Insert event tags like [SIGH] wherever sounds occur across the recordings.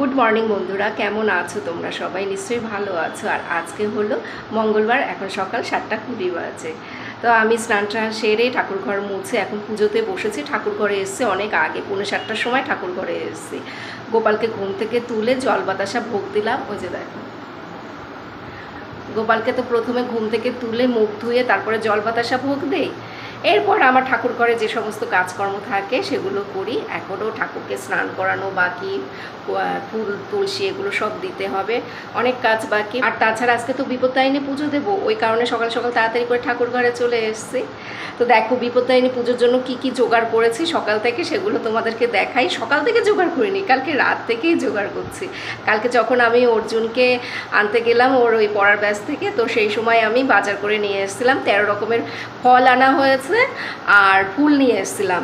Good morning বন্ধুরা, কেমন আছো তোমরা? সবাই নিশ্চয়ই ভালো আছো। আর আজকে হলো মঙ্গলবার, এখন সকাল সাতটা কুড়ি বাজে। তো আমি স্নান টান সেরে ঠাকুর ঘর মুছে এখন পুজোতে বসেছি। ঠাকুর ঘরে এসছে অনেক আগে, পৌনে সাতটার সময় ঠাকুর ঘরে এসেছি। গোপালকে ঘুম থেকে তুলে জল বাতাসা ভোগ দিলাম। ওই যে দেখো। গোপালকে তো প্রথমে ঘুম থেকে তুলে মুখ ধুয়ে তারপরে জল বাতাসা ভোগ দেই। এরপর আমার ঠাকুর ঘরে যে সমস্ত কাজকর্ম থাকে, সেগুলো করি। এখনও ঠাকুরকে স্নান করানো বাকি ফুল, তুলসী এগুলো সব দিতে হবে। অনেক কাজ বাকি। আর তাছাড়া আজকে তো বিপত্তায়নী পুজো দেবো, ওই কারণে সকাল সকাল তাড়াতাড়ি করে ঠাকুর ঘরে চলে এসেছি। তো দেখো বিপত্তায়নী পুজোর জন্য কি কি জোগাড় করেছি, সকাল থেকে সেগুলো তোমাদেরকে দেখাই। সকাল থেকে জোগাড় করিনি, কালকে রাত থেকেই জোগাড় করছি। কালকে যখন আমি অর্জুনকে আনতে গেলাম, ওর ওই পড়ার ব্যাস থেকে, তো সেই সময় আমি বাজার করে নিয়ে এসেছিলাম। তেরো রকমের ফল আনা হয়েছে আর ফুল নিয়ে এসেছিলাম।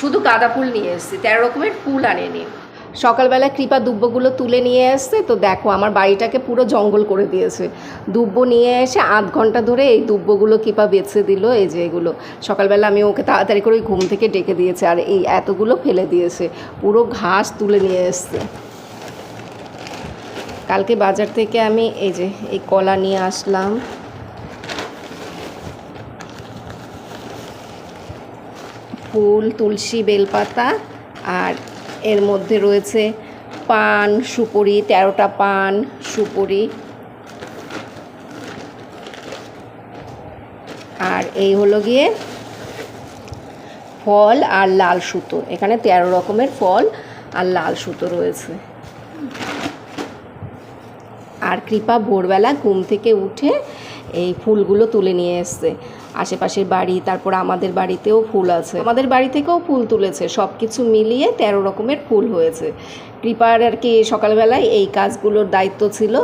শুধু গাঁদা ফুল নিয়ে এসেছি, তেরো রকমের ফুল আনেনি। সকালবেলা কৃপা দুব্বগুলো তুলে নিয়ে এসছে, তো দেখো আমার বাড়িটাকে পুরো জঙ্গল করে দিয়েছে। দুব্ব নিয়ে এসে আধ ঘণ্টা ধরে এই দুব্বগুলো কৃপা বেছে দিল, এই যে এগুলো। সকালবেলা আমি ওকে তাড়াতাড়ি করে ঘুম থেকে ডেকে দিয়েছে আর এই এতগুলো ফেলে দিয়েছে, পুরো ঘাস তুলে নিয়ে এসছে। কালকে বাজার থেকে আমি এই যে এই কলা নিয়ে আসলাম। ফুল, তুলসী, বেলপাতা আর এর মধ্যে রয়েছে পান, সুপুরি, তেরোটা পান, সুপুরি। আর এই হলো গিয়ে ফল আর লাল সুতো। এখানে তেরো রকমের ফল আর লাল সুতো রয়েছে। আর কৃপা ভোরবেলা ঘুম থেকে উঠে এই ফুলগুলো তুলে নিয়ে এসছে। আশেপাশের বাড়ি, তারপর আমাদের বাড়িতেও ফুল আছে। আমাদের বাড়ি থেকেও ফুল তুলেছে সব কিছু মিলিয়ে তেরো রকমের ফুল হয়েছে। কৃপার আর কি, সকালবেলায় এই কাজগুলোর দায়িত্ব ছিল,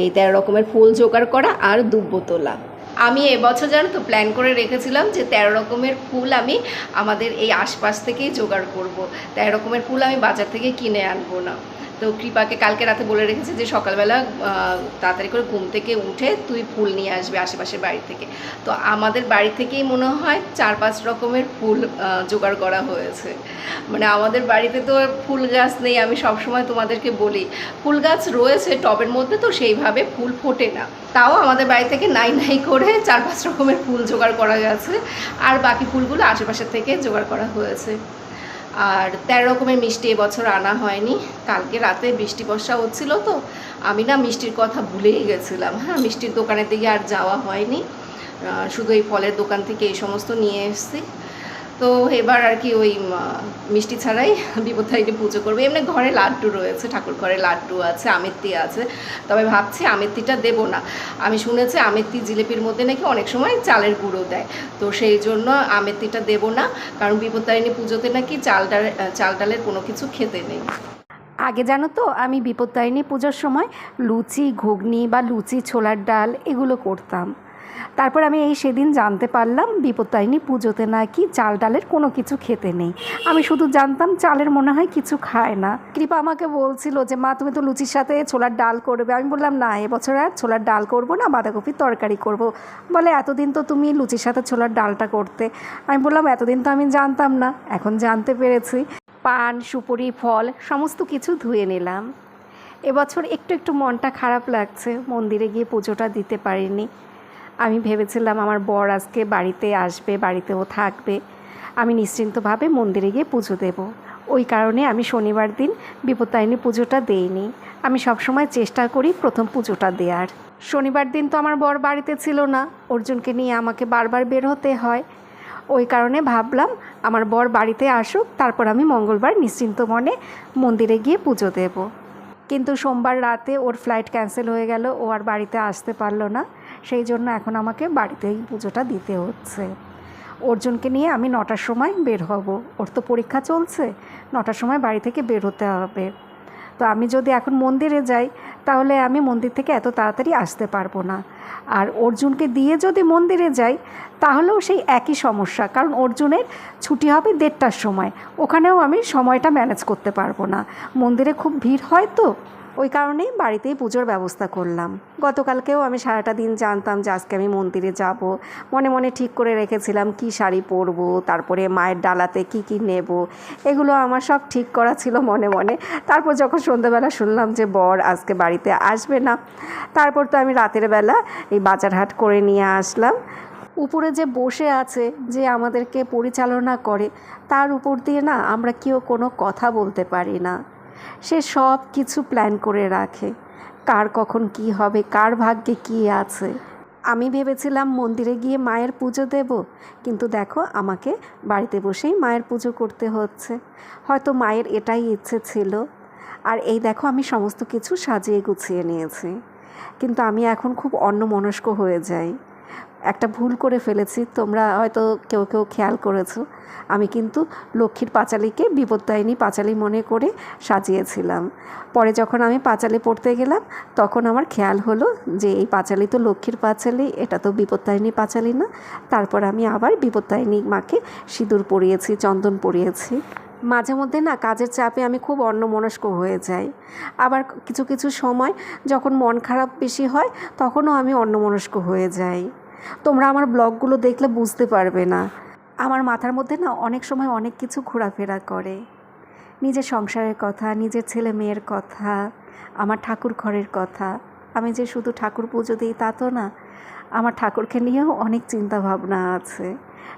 এই তেরো রকমের ফুল জোগাড় করা আর দুব্ব তোলা। আমি এবছর জানো তো প্ল্যান করে রেখেছিলাম যে তেরো রকমের ফুল আমি আমাদের এই আশপাশ থেকেই জোগাড় করব। তেরো রকমের ফুল আমি বাজার থেকে কিনে আনব না। তো কৃপাকে কালকে রাতে বলে রেখেছে যে সকালবেলা তাড়াতাড়ি করে ঘুম থেকে উঠে তুই ফুল নিয়ে আসবে আশেপাশের বাড়ি থেকে। তো আমাদের বাড়ি থেকেই মনে হয় চার পাঁচ রকমের ফুল জোগাড় করা হয়েছে। মানে আমাদের বাড়িতে তো ফুল গাছ নেই, আমি সবসময় তোমাদেরকে বলি, ফুল গাছ রয়েছে টবের মধ্যে তো সেইভাবে ফুল ফোটে না। তাও আমাদের বাড়ি থেকে নাই নাই করে চার পাঁচ রকমের ফুল জোগাড় করা গেছে, আর বাকি ফুলগুলো আশেপাশের থেকে জোগাড় করা হয়েছে। আর তেরো রকমের মিষ্টি এবছর আনা হয়নি। কালকে রাতে বৃষ্টি বর্ষা হচ্ছিল তো, আমি না মিষ্টির কথা ভুলেই গেছিলাম। হ্যাঁ মিষ্টির দোকানের দিকে আর যাওয়া হয়নি। শুধু এই ফলের দোকান থেকে এই সমস্ত নিয়ে এসেছি। তো এবার আর কি ওই মিষ্টি ছাড়াই বিপত্তারিণী পুজো করব। এমনি ঘরে লাড্ডু রয়েছে ঠাকুর ঘরে লাড্ডু আছে, আমেত্তি আছে। তবে ভাবছি আমেত্তিটা দেবো না। আমি শুনেছি আমেত্তি জিলেপির মধ্যে নাকি অনেক সময় চালের গুঁড়ো দেয়। তো সেই জন্য আমেত্তিটা দেবো না, কারণ বিপত্তারিণী পুজোতে নাকি চাল ডাল চাল ডালের কোনো কিছু খেতে নেই। আগে জানো তো, আমি বিপত্তারিণী পুজোর সময় লুচি, ঘুগনি বা লুচি, ছোলার ডাল এগুলো করতাম। তারপর আমি এই সেদিন জানতে পারলাম বিপত্তারিণী পুজোতে নাকি চাল ডালের কোনো কিছু খেতে নেই। আমি শুধু জানতাম চালের মনে হয় কিছু খায় না। কৃপা আমাকে বলছিল যে, মা, তুমি তো লুচির সাথে ছোলার ডাল করবে। আমি বললাম, না এবছর আর ছোলার ডাল করব না, বাঁধাকপির তরকারি করব। বলে, এতদিন তো তুমি লুচির সাথে ছোলার ডালটা করতে। আমি বললাম, এতদিন তো আমি জানতাম না, এখন জানতে পেরেছি। পান, সুপুরি, ফল, সমস্ত কিছু ধুয়ে নিলাম। এবছর একটু একটু মনটা খারাপ লাগছে। মন্দিরে গিয়ে পুজোটা দিতে পারিনি। আমি ভেবেছিলাম আমার বর আজকে বাড়িতে আসবে, বাড়িতেও থাকবে। আমি নিশ্চিন্তভাবে মন্দিরে গিয়ে পুজো দেব। ওই কারণে আমি শনিবার দিন বিপত্তারিণী পুজোটা দেইনি। আমি সবসময় চেষ্টা করি প্রথম পুজোটা দেওয়ার শনিবার দিন তো আমার বর বাড়িতে ছিল না। অর্জুনকে নিয়ে আমাকে বারবার বের হতে হয়। ওই কারণে ভাবলাম আমার বর বাড়িতে আসুক, তারপর আমি মঙ্গলবার নিশ্চিন্ত মনে মন্দিরে গিয়ে পুজো দেব। কিন্তু সোমবার রাতে ওর ফ্লাইট ক্যান্সেল হয়ে গেল। ও আর বাড়িতে আসতে পারল না। সেই জন্য এখন আমাকে বাড়িতেই পুজোটা দিতে হচ্ছে। অর্জুনকে নিয়ে আমি নটার সময় বের হব। ওর তো পরীক্ষা চলছে, নটার সময় বাড়ি থেকে বের হতে হবে। তো আমি যদি এখন মন্দিরে যাই, তাহলে আমি মন্দির থেকে এত তাড়াতাড়ি আসতে পারব না। আর অর্জুনকে দিয়ে যদি মন্দিরে যাই, তাহলেও সেই একই সমস্যা, কারণ অর্জুনের ছুটি হবে দেড়টার সময়। ওখানেও আমি সময়টা ম্যানেজ করতে পারব না। মন্দিরে খুব ভিড় হয় তো ওই কারণেই বাড়িতেই পুজোর ব্যবস্থা করলাম। গতকালকেও আমি সারাটা দিন জানতাম যে আজকে আমি মন্দিরে যাব। মনে মনে ঠিক করে রেখেছিলাম কি শাড়ি পরবো, তারপরে মায়ের ডালাতে কি কি নেব, এগুলো আমার সব ঠিক করা ছিল মনে মনে। তারপর যখন সন্ধ্যাবেলা শুনলাম যে বর আজকে বাড়িতে আসবে না, তারপর তো আমি রাতের বেলা এই বাজার হাট করে নিয়ে আসলাম। উপরে যে বসে আছে, যে আমাদেরকে পরিচালনা করে, তার উপর দিয়ে না আমরা কেউ কোনো কথা বলতে পারি না। সে সব কিছু প্ল্যান করে রাখে। কার কখন কি হবে, কার ভাগ্যে কি আছে। আমি ভেবেছিলাম মন্দিরে গিয়ে মায়ের পুজো দেব, কিন্তু দেখো আমাকে বাড়িতে বসেই মায়ের পুজো করতে হচ্ছে। হয়তো মায়ের এটাই ইচ্ছে ছিল। আর এই দেখো আমি সমস্ত কিছু সাজিয়ে গুছিয়ে নিয়েছি। কিন্তু আমি এখন খুব অন্যমনস্ক হয়ে যাই। একটা ভুল করে ফেলেছি, তোমরা হয়তো কেউ কেউ খেয়াল করেছ। আমি কিন্তু লক্ষ্মীর পাঁচালিকে বিপত্তায়নী পাঁচালি মনে করে সাজিয়েছিলাম। পরে যখন আমি পাঁচালি পড়তে গেলাম, তখন আমার খেয়াল হলো যে এই পাঁচালি তো লক্ষ্মীর পাঁচালি, এটা তো বিপত্তায়নী পাঁচালি না। তারপর আমি আবার বিপত্তায়নী মাকে সিঁদুর পরিয়েছি, চন্দন পরিয়েছি। মাঝে মধ্যে না কাজের চাপে আমি খুব অন্যমনস্ক হয়ে যাই। আবার কিছু কিছু সময় যখন মন খারাপ বেশি হয়, তখনও আমি অন্যমনস্ক হয়ে যাই। তোমরা আমার ব্লগগুলো দেখলে বুঝতে পারবে না। আমার মাথার মধ্যে না অনেক সময় অনেক কিছু ঘোরাফেরা করে। নিজের সংসারের কথা, নিজের ছেলে মেয়ের কথা, আমার ঠাকুর ঘরের কথা। আমি যে শুধু ঠাকুর পুজো দিই তা তো না, আমার ঠাকুরকে নিয়েও অনেক চিন্তা ভাবনা আছে।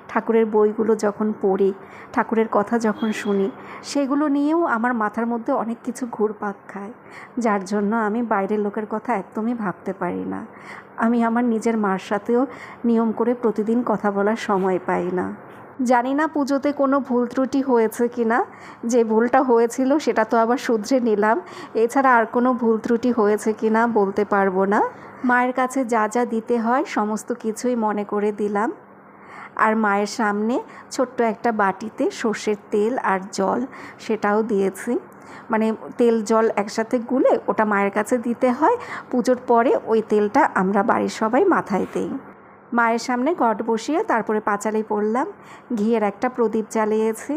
ঠাকুরের বইগুলো যখন পড়ি, ঠাকুরের কথা যখন শুনি, সেগুলো নিয়েও আমার মাথার মধ্যে অনেক কিছু ঘুরপাক খায়। যার জন্য আমি বাইরের লোকের কথা একদমই ভাবতে পারি না। আমি আমার নিজের মার সাথেও নিয়ম করে প্রতিদিন কথা বলার সময় পাই না। জানি না পুজোতে কোনো ভুল ত্রুটি হয়েছে কি না, যে ভুলটা হয়েছিল সেটা তো আবার শুধরে নিলাম। এছাড়া আর কোনো ভুল ত্রুটি হয়েছে কি না বলতে পারব না। মায়ের কাছে যা যা দিতে হয় সমস্ত কিছুই মনে করে দিলাম। আর মায়ের সামনে ছোট্ট একটা বাটিতে সর্ষের তেল আর জল সেটাও দিয়েছি। মানে তেল, জল একসাথে গুলে ওটা মায়ের কাছে দিতে হয়। পুজোর পরে ওই তেলটা আমরা বাড়ির সবাই মাথায় দিই। মায়ের সামনে ঘট বসিয়ে তারপরে পাঁচালি পড়লাম। ঘিয়ের একটা প্রদীপ জ্বালিয়েছি।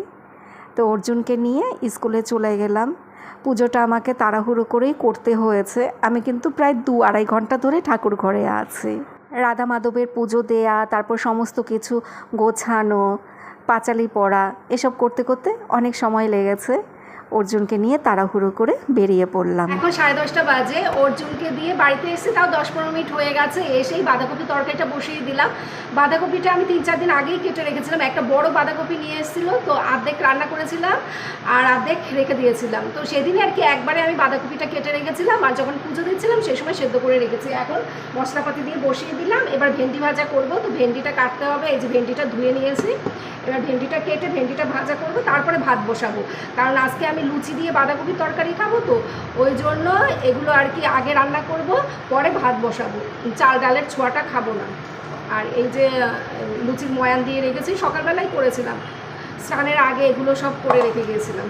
তো অর্জুনকে নিয়ে স্কুলে চলে গেলাম। পুজোটা আমাকে তাড়াহুড়ো করেই করতে হয়েছে। আমি কিন্তু প্রায় দু আড়াই ঘণ্টা ধরে ঠাকুর ঘরে আছি। রাধা মাধবের পুজো দেয়া, তারপর সমস্ত কিছু গোছানো, পাঁচালি পড়া, এসব করতে করতে অনেক সময় লেগেছে। অর্জুনকে নিয়ে তাড়াহুড়ো করে বেরিয়ে পড়লাম। এখন সাড়ে দশটা বাজে, অর্জুনকে দিয়ে বাড়িতে এসে তাও দশ পনেরো মিনিট হয়ে গেছে, এসেই বাঁধাকপি তরকারিটা বসিয়ে দিলাম। বাঁধাকপিটা আমি তিন চার দিন আগেই কেটে রেখেছিলাম, একটা বড় বাঁধাকপি নিয়ে এসেছিল, তো অর্ধেক রান্না করেছিলাম আর অর্ধেক রেখে দিয়েছিলাম। তো সেদিনই আর কি একবারে আমি বাঁধাকপিটা কেটে রেখেছিলাম আর যখন পুজো দিচ্ছিলাম সেই সময় সেদ্ধ করে রেখেছি। এখন মশলাপাতি দিয়ে বসিয়ে দিলাম, এবার ভেন্ডি ভাজা করব, তো ভেন্ডিটা কাটতে হবে, এই যে ভেন্ডিটা ধুয়ে নিয়েছি। এবার ভেন্ডিটা কেটে ভেন্ডিটা ভাজা করব, তারপরে ভাত বসাবো। কারণ আজকে আমি লুচি দিয়ে বাঁধাকপির তরকারি খাব তো, ওই জন্য এগুলো আর কি আগে রান্না করব, পরে ভাত বসাবো। চাল ডালের ছোঁয়াটা খাব না। আর এই যে লুচির ময়ান দিয়ে রেখেছি, সকালবেলায় করেছিলাম। স্নানের আগে এগুলো সব করে রেখে গিয়েছিলাম।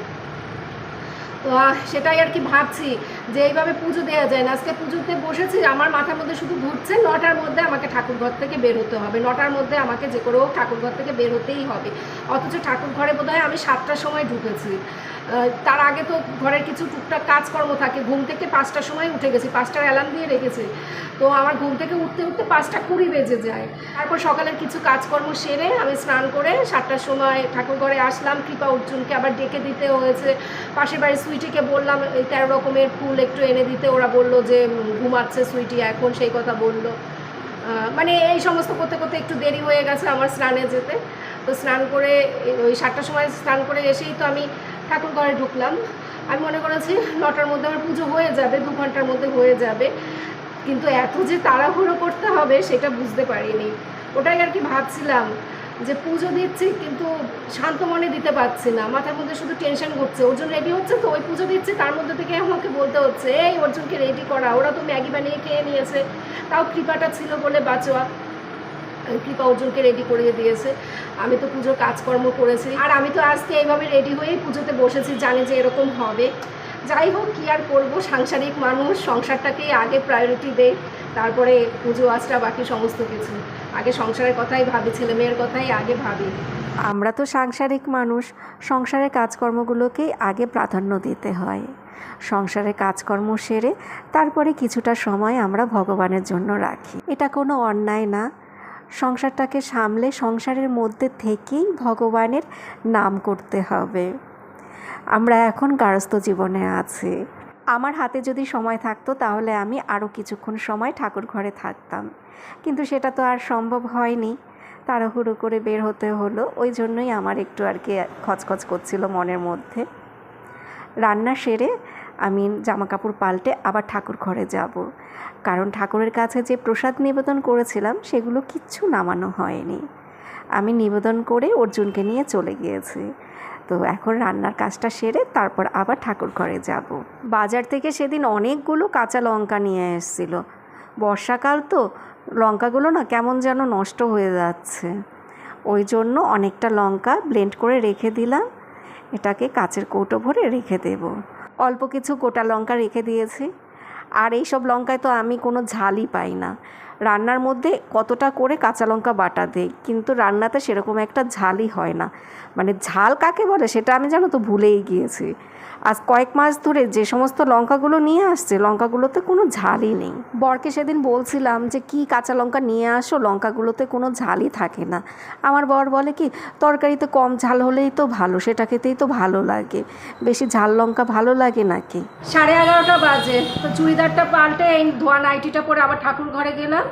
তো সেটাই আর কি ভাবছি। যে এইভাবে পুজো দেওয়া যায় না। আজকে পুজোতে বসেছি, আমার মাথার মধ্যে শুধু ঘুরছে, নটার মধ্যে আমাকে ঠাকুর ঘর থেকে বের হতে হবে। নটার মধ্যে আমাকে যে করে হোক ঠাকুর ঘর থেকে বের হতেই হবে। অথচ ঠাকুর ঘরে বোধহয় আমি সাতটার সময় ঢুকেছি। তার আগে তো ঘরের কিছু টুকটাক কাজকর্ম থাকে। ঘুম থেকে পাঁচটার সময় উঠে গেছি, পাঁচটার অ্যালার্ম দিয়ে রেখেছি। তো আমার ঘুম থেকে উঠতে উঠতে পাঁচটা কুড়ি বেজে যায়। তারপর সকালের কিছু কাজকর্ম সেরে আমি স্নান করে সাতটার সময় ঠাকুর ঘরে আসলাম। কৃপা অর্জুনকে আবার ডেকে দিতে হয়েছে। পাশের বাড়ির সুইটিকে বললাম, এই তেরো রকমের ফুল একটু এনে দিতে। ওরা বলল যে ঘুমাচ্ছে সুইটি, এখন সেই কথা বলল। মানে এই সমস্ত করতে করতে একটু দেরি হয়ে গেছে আমার স্নানে যেতে। তো স্নান করে, ওই সাতটার সময় স্নান করে এসেই তো আমি ঠাকুর ঘরে ঢুকলাম। আমি মনে করেছি, নটার মধ্যে আমার পুজো হয়ে যাবে, দু ঘণ্টার মধ্যে হয়ে যাবে। কিন্তু এত যে তাড়াহুড়ো করতে হবে, সেটা বুঝতে পারিনি। ওটাই আর কি ভাবছিলাম। যে পুজো দিচ্ছি কিন্তু শান্ত মনে দিতে পারছি না। মাথার মধ্যে শুধু টেনশন ঘুরছে। অর্জুন রেডি হচ্ছে তো, ওই পুজো দিচ্ছে, তার মধ্যে থেকে আমাকে বলতে হচ্ছে, এই অর্জুনকে রেডি করা। ওরা তো ম্যাগি বানিয়ে খেয়ে নিয়েছে। তাও কৃপাটা ছিল বলে বাঁচোয়া। কৃপা অর্জুনকে রেডি করিয়ে দিয়েছে। আমি তো পুজোর কাজকর্ম করেছি। আর আমি তো আজকে এইভাবে রেডি হয়েই পুজোতে বসেছি, জানি যে এরকম হবে। যাই হোক, কী আর করব? সাংসারিক মানুষ, সংসারটাকেই আগে প্রায়োরিটি দেয় তারপরে পুজো আচরা বাকি সমস্ত কিছু। আগে সংসারের কথাই ভাবি, ছেলে মেয়ের কথাই আগে ভাবি। আমরা তো সাংসারিক মানুষ সংসারের কাজকর্মগুলোকেই আগে প্রাধান্য দিতে হয়। সংসারের কাজকর্ম সেরে তারপরে কিছুটা সময় আমরা ভগবানের জন্য রাখি। এটা কোনো অন্যায় না। সংসারটাকে সামলে সংসারের মধ্যে থেকেই ভগবানের নাম করতে হবে। আমরা এখন গারস্থ জীবনে আছি। আমার হাতে যদি সময় থাকতো তাহলে আমি আরও কিছুক্ষণ সময় ঠাকুর ঘরে থাকতাম। কিন্তু সেটা তো আর সম্ভব হয়নি। তাড়াহুড়ো করে বের হতে হলো, ওই জন্যই আমার একটু আর কি খচখচ করছিল মনের মধ্যে। রান্না সেরে আমি জামা কাপড় পাল্টে আবার ঠাকুর ঘরে যাব। কারণ ঠাকুরের কাছে যে প্রসাদ নিবেদন করেছিলাম, সেগুলো কিচ্ছু নামানো হয়নি। আমি নিবেদন করে অর্জুনকে নিয়ে চলে গিয়েছি। তো এখন রান্নার কাজটা সেরে তারপর আবার ঠাকুর ঘরে যাব। বাজার থেকে সেদিন অনেকগুলো কাঁচা লঙ্কা নিয়ে এসেছিল। বর্ষাকাল তো, লঙ্কাগুলো না কেমন যেন নষ্ট হয়ে যাচ্ছে। ওই জন্য অনেকটা লঙ্কা ব্লেন্ড করে রেখে দিলাম। এটাকে কাচের কৌটো ভরে রেখে দেব। অল্প কিছু গোটা লঙ্কা রেখে দিয়েছি। আর এই সব লঙ্কায় তো আমি কোনো ঝালই পাই না। রান্নার মধ্যে কতটা করে কাঁচা লঙ্কা বাটা দেই, কিন্তু রান্নাতে সেরকম একটা ঝালই হয় না। মানে ঝাল কাকে বলে সেটা আমি জানো তো ভুলেই গিয়েছি। আজ কয়েক মাস ধরে যে সমস্ত লঙ্কাগুলো নিয়ে আসছে, লঙ্কাগুলোতে কোনো ঝালই নেই। বরকে সেদিন বলছিলাম যে, কি কাঁচা লঙ্কা নিয়ে আসো, লঙ্কাগুলোতে কোনো ঝালই থাকে না। আমার বর বলে কি, তরকারিতে কম ঝাল হলেই তো ভালো, সেটা খেতেই তো ভালো লাগে। বেশি ঝাল লঙ্কা ভালো লাগে নাকি? সাড়ে এগারোটা বাজে, তো চুড়িদারটা পাল্টে এই ধোয়া নাইটিটা পরে আবার ঠাকুর ঘরে গেলাম।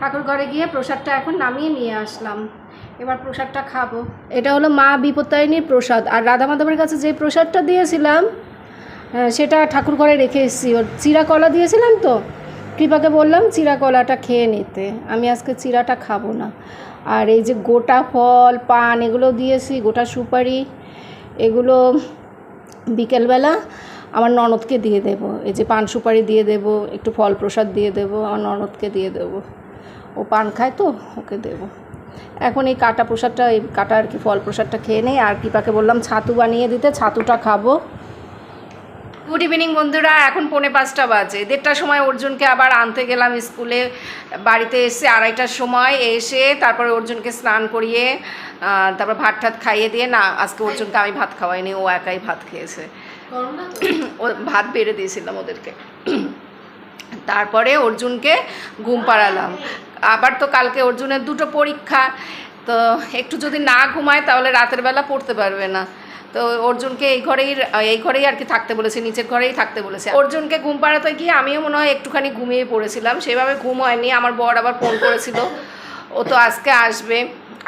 ঠাকুর ঘরে গিয়ে প্রসাদটা এখন নামিয়ে নিয়ে আসলাম। এবার প্রসাদটা খাব। এটা হলো মা বিপত্তারিণীর প্রসাদ। আর রাধা মাধবের কাছে যে প্রসাদটা দিয়েছিলাম সেটা ঠাকুর ঘরে রেখে এসেছি। ওর চিরা কলা দিয়েছিলাম তো, কৃপাকে বললাম চিরা কলাটা খেয়ে নিতে। আমি আজকে চিরাটা খাব না। আর এই যে গোটা ফল, পান, এগুলো দিয়েছি, গোটা সুপারি, এগুলো বিকেলবেলা। আমার ননদকে দিয়ে দেব। এই যে পান সুপারি দিয়ে দেব, একটু ফল প্রসাদ দিয়ে দেব, আমার ননদকে দিয়ে দেব। ও পান খায় তো, ওকে দেব। এখন এই কাটা প্রসাদটা, এই কাটা আর কি ফল প্রসাদটা খেয়ে নেই। আর কৃপাকে বললাম, ছাতু বানিয়ে দিতে, ছাতুটা খাব। গুড ইভিনিং বন্ধুরা। এখন পৌনে পাঁচটা বাজে। দেড়টার সময় অর্জুনকে আবার আনতে গেলাম স্কুলে। বাড়িতে এসে আড়াইটার সময় এসে তারপরে অর্জুনকে স্নান করিয়ে তারপর ভাত টাত খাইয়ে দিয়ে, না, আজকে অর্জুনকে আমি ভাত খাওয়াইনি, ও একাই ভাত খেয়েছে। [CLEARS THROAT] ভাত বেড়ে দিয়েছিলাম ওদেরকে। তারপরে অর্জুনকে ঘুম পাড়ালাম। আবার তো কালকে অর্জুনের দুটো পরীক্ষা, তো একটু যদি না ঘুমায় তাহলে রাতের বেলা পড়তে পারবে না। তো অর্জুনকে এই ঘরেই এই ঘরেই আর কি থাকতে বলেছে, নিচের ঘরেই থাকতে বলেছে। অর্জুনকে ঘুম পাড়াতে গিয়ে আমিও মনে হয় একটুখানি ঘুমিয়ে পড়েছিলাম। সেভাবে ঘুম হয়নি, আমার বর আবার ফোন করেছিল। ও তো আজকে আসবে।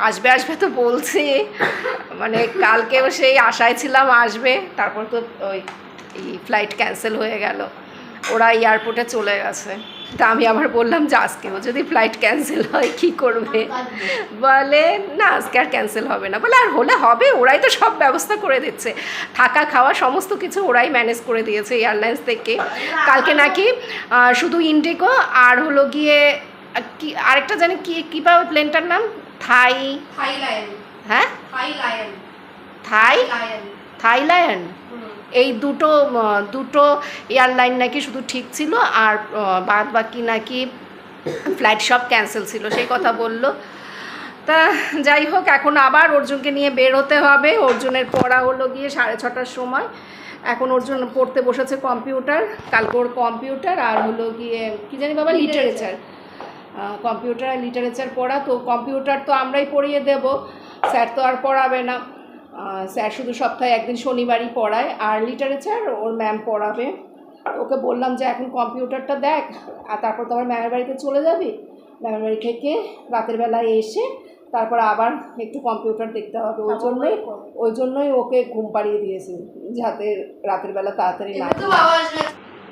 আসবে আসবে তো বলছি। মানে কালকেও সেই আশায় ছিলাম আসবে, তারপর তো ওই ফ্লাইট ক্যান্সেল হয়ে গেল। ওরা এয়ারপোর্টে চলে গেছে। তা আমি আবার বললাম যে আজকেও যদি ফ্লাইট ক্যান্সেল হয়, কি করবে? বলে, না, আজকে আর ক্যান্সেল হবে না। বলে, আর হলে হবে, ওরাই তো সব ব্যবস্থা করে দিচ্ছে। থাকা, খাওয়া, সমস্ত কিছু ওরাই ম্যানেজ করে দিয়েছে এয়ারলাইন্স থেকে। কালকে নাকি শুধু ইন্ডিগো আর হলো গিয়ে কি, আরেকটা জানি কি, কী পাবে প্লেনটার নাম? থাই হ্যাঁ থাই থাইল্যান্ড এই দুটো দুটো এয়ারলাইন নাকি শুধু ঠিক ছিল আর বাদ বাকি নাকি ফ্লাইট সব ক্যান্সেল ছিল সেই কথা বলল। তা যাই হোক এখন আবার অর্জুনকে নিয়ে বের হতে হবে। অর্জুনের পড়া হলো গিয়ে সাড়ে ছটার সময়। এখন অর্জুন পড়তে বসেছে কম্পিউটার কালকে ওর কম্পিউটার আর হলো গিয়ে কি জানি বাবা লিটারেচার কম্পিউটার আর লিটারেচার পড়া তো কম্পিউটার তো আমরাই পড়িয়ে দেব। স্যার তো আর পড়াবে না। স্যার শুধু সপ্তাহে একদিন শনিবারই পড়ায় আর লিটারেচার ওর ম্যাম পড়াবে। ওকে বললাম যে এখন কম্পিউটারটা দেখ আর তারপর তো আমার ম্যামের বাড়িতে চলে যাবি? ম্যামের বাড়ি থেকে রাতের বেলায় এসে তারপর আবার একটু কম্পিউটার দেখতে হবে। ওই জন্যই ওই জন্যই ওকে ঘুম পাড়িয়ে দিয়েছি যাতে রাতের বেলা তাড়াতাড়ি না।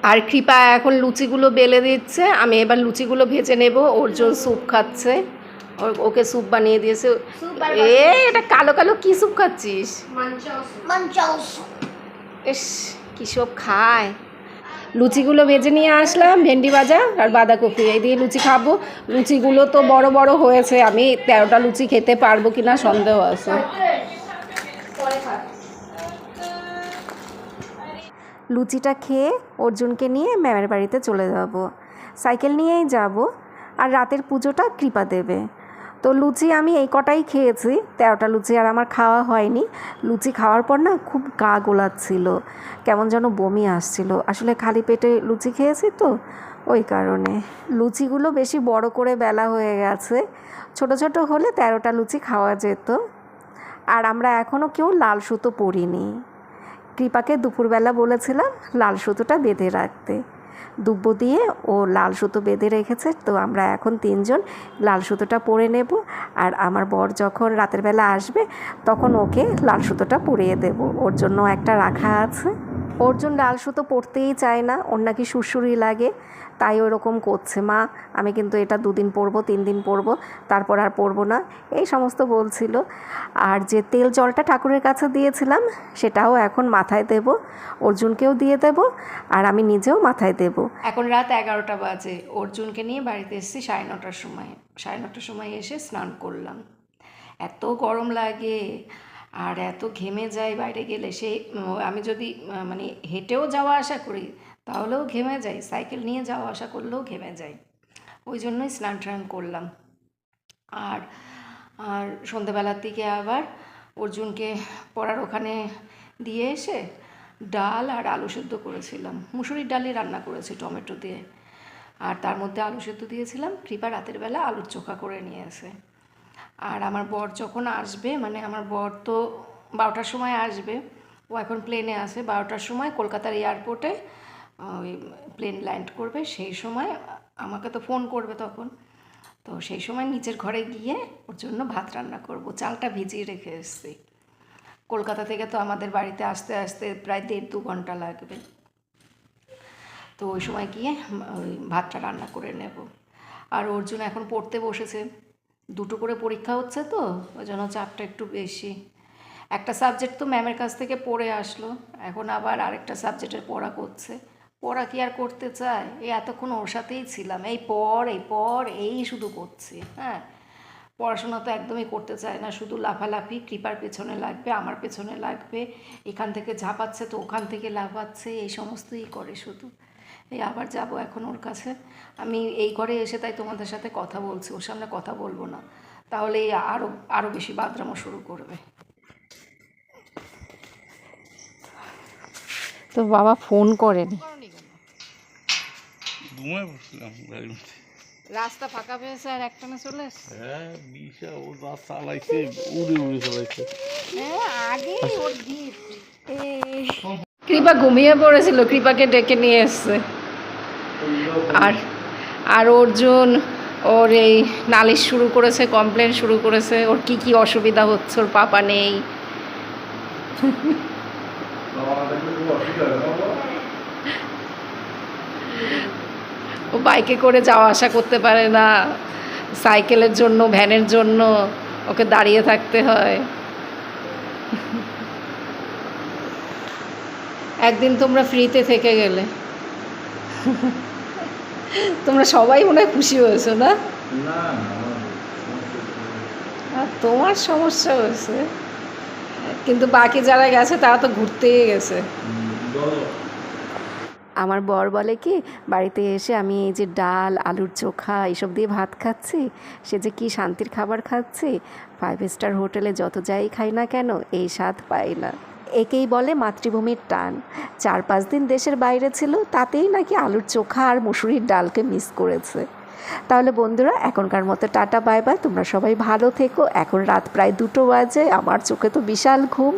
আর কৃপা এখন লুচিগুলো বেলে দিচ্ছে। আমি এবার লুচিগুলো ভেজে নেব। ওর জন্য স্যুপ খাচ্ছে। ওকে স্যুপ বানিয়ে দিয়েছে। এ এটা কালো কালো কি স্যুপ খাচ্ছিস? ইস কী সব খায়। লুচিগুলো ভেজে নিয়ে আসলাম ভেন্ডি ভাজা আর বাঁধাকপি। এই দিয়ে লুচি খাব। লুচিগুলো তো বড় বড় হয়েছে। আমি তেরোটা লুচি খেতে পারব কি না সন্দেহ আছে। লুচিটা খেয়ে অর্জুনকে নিয়ে ম্যামের বাড়িতে চলে যাব। সাইকেল নিয়েই যাব আর রাতের পুজোটা কৃপা দেবে। তো লুচি আমি এই কটাই খেয়েছি, তেরোটা লুচি আর আমার খাওয়া হয়নি। লুচি খাওয়ার পর না খুব গা গোলাচ্ছিল, কেমন যেন বমি আসছিল। আসলে খালি পেটে লুচি খেয়েছি তো, ওই কারণে। লুচিগুলো বেশি বড় করে বেলা হয়ে গেছে, ছোট ছোট হলে তেরোটা লুচি খাওয়া যেত। আর আমরা এখনও কেউ লাল সুতো পরিনি। কৃপাকে দুপুরবেলা বলেছিলাম, লাল সুতোটা বেঁধে রাখতে। দুব্ব দিয়ে ও লাল সুতো বেঁধে রেখেছে, তো আমরা এখন তিনজন লাল সুতোটা পরে নেব। আর আমার বর যখন রাতের বেলা আসবে, তখন ওকে লাল সুতোটা পরিয়ে দেব। ওর জন্য একটা রাখা আছে। অর্জুন লাল সুতো পরতেই চায় না, ওর নাকি সুরসুরি লাগে, তাই ওরকম করছে, মা, আমি কিন্তু এটা দুদিন পরবো, তিন দিন পরবো, তারপর আর পরবো না, এই সমস্ত বলছিল। আর যে তেল জলটা ঠাকুরের কাছে দিয়েছিলাম, সেটাও এখন মাথায় দেব, অর্জুনকেও দিয়ে দেব, আর আমি নিজেও মাথায় দেব। এখন রাত এগারোটা বাজে, অর্জুনকে নিয়ে বাড়িতে এসেছি সাড়ে নটার সময়, সাড়ে নটার সময় এসে স্নান করলাম। এত গরম লাগে আর এত ঘেমে যাই বাইরে গেলে সেই আমি যদি মানে হেঁটেও যাওয়া আসা করি, তাহলেও ঘেমে যাই সাইকেল নিয়ে যাওয়া আসা করলেও ঘেমে যাই ওই জন্যই স্নান টান করলাম। আর আর সন্ধেবেলার দিকে আবার অর্জুনকে পড়ার ওখানে দিয়ে এসে ডাল আর আলু সেদ্ধ করেছিলাম। মুসুরির ডালই রান্না করেছি টমেটো দিয়ে। আর তার মধ্যে আলু সেদ্ধ দিয়েছিলাম, কৃপা রাতের বেলা আলুর চোখা করে নিয়ে আসে আর আমার বর যখন আসবে মানে আমার বর তো বারোটার সময় আসবে, ও এখন প্লেনে আসে বারোটার সময় কলকাতার এয়ারপোর্টে ওই প্লেন ল্যান্ড করবে। সেই সময় আমাকে তো ফোন করবে তখন। তো সেই সময় নিচের ঘরে গিয়ে ওর জন্য ভাত রান্না করব। চালটা ভিজিয়ে রেখে এসেছি। কলকাতা থেকে তো আমাদের বাড়িতে আসতে আসতে প্রায় দেড় দু ঘণ্টা লাগবে। তো ওই সময় গিয়ে ভাতটা রান্না করে নেব। আর অর্জুন এখন পড়তে বসেছে। দুটো করে পরীক্ষা হচ্ছে তো, ওই জন্য চাপটা একটু বেশি। একটা সাবজেক্ট তো ম্যামের কাছ থেকে পড়ে আসলো, এখন আবার আরেকটা সাবজেক্টের পড়া করছে। পড়া কি আর করতে চায়? এই এতক্ষণ ওর সাথেই ছিলাম, এই পড় এই পড় এই শুধু করছি হ্যাঁ। পড়াশোনা তো একদমই করতে চায় না, শুধু লাফালাফি কৃপার পেছনে লাগবে, আমার পেছনে লাগবে, এখান থেকে ঝাঁপাচ্ছে তো ওখান থেকে লাফাচ্ছে, এই সমস্তই করে শুধু। এই আবার যাব এখন ওর কাছে। আমি এই ঘরে এসে তাই তোমাদের সাথে কথা বলছি ওর সামনে কথা বলব না। তাহলে এই আরও আরও বেশি বাদরামো শুরু করবে। তো বাবা ফোন করেনি। ঘুমায় পড়ছিলাম গাড়ির মধ্যে। রাস্তা ফাঁকা পেয়েছে আর একটানা চলে এসছে। হ্যাঁ বিশা ও চালাইছে উড়ে উড়ে চালাইছে। আগে ওর কৃপা ঘুমিয়ে পড়েছিল কৃপাকে ডেকে নিয়ে এসছে। আর আর অর্জুন, ওর এই নালিশ শুরু করেছে কমপ্লেন শুরু করেছে, ওর কি কি অসুবিধা হচ্ছে, ওর পাপা নেই। ও বাইকে করে যাওয়া আসা করতে পারে না সাইকেলের জন্য ভ্যানের জন্য, ওকে দাঁড়িয়ে থাকতে হয়। একদিন তোমরা ফ্রিতে থেকে গেলে। তোমরা সবাই মনে হয় খুশি হয়েছো না? আর তোমার সমস্যা হয়েছে? কিন্তু বাকি যারা গেছে তারা তো ঘুরতেই গেছে। আমার বর বলে কি বাড়িতে এসে আমি এই যে ডাল আলুর চোখা এইসব দিয়ে ভাত খাচ্ছি সে যে কি শান্তির খাবার খাচ্ছি ফাইভ স্টার হোটেলে যত যাই খাই না কেন এই স্বাদ পাই না। একেই বলে মাতৃভূমির টান। চার পাঁচ দিন দেশের বাইরে ছিল, তাতেই নাকি আলুর চোখা আর মুসুরির ডালকে মিস করেছে। তাহলে বন্ধুরা, এখনকার মতো টাটা বাই বাই তোমরা সবাই ভালো থেকো। এখন রাত প্রায় দুটো বাজে, আমার চোখে তো বিশাল ঘুম।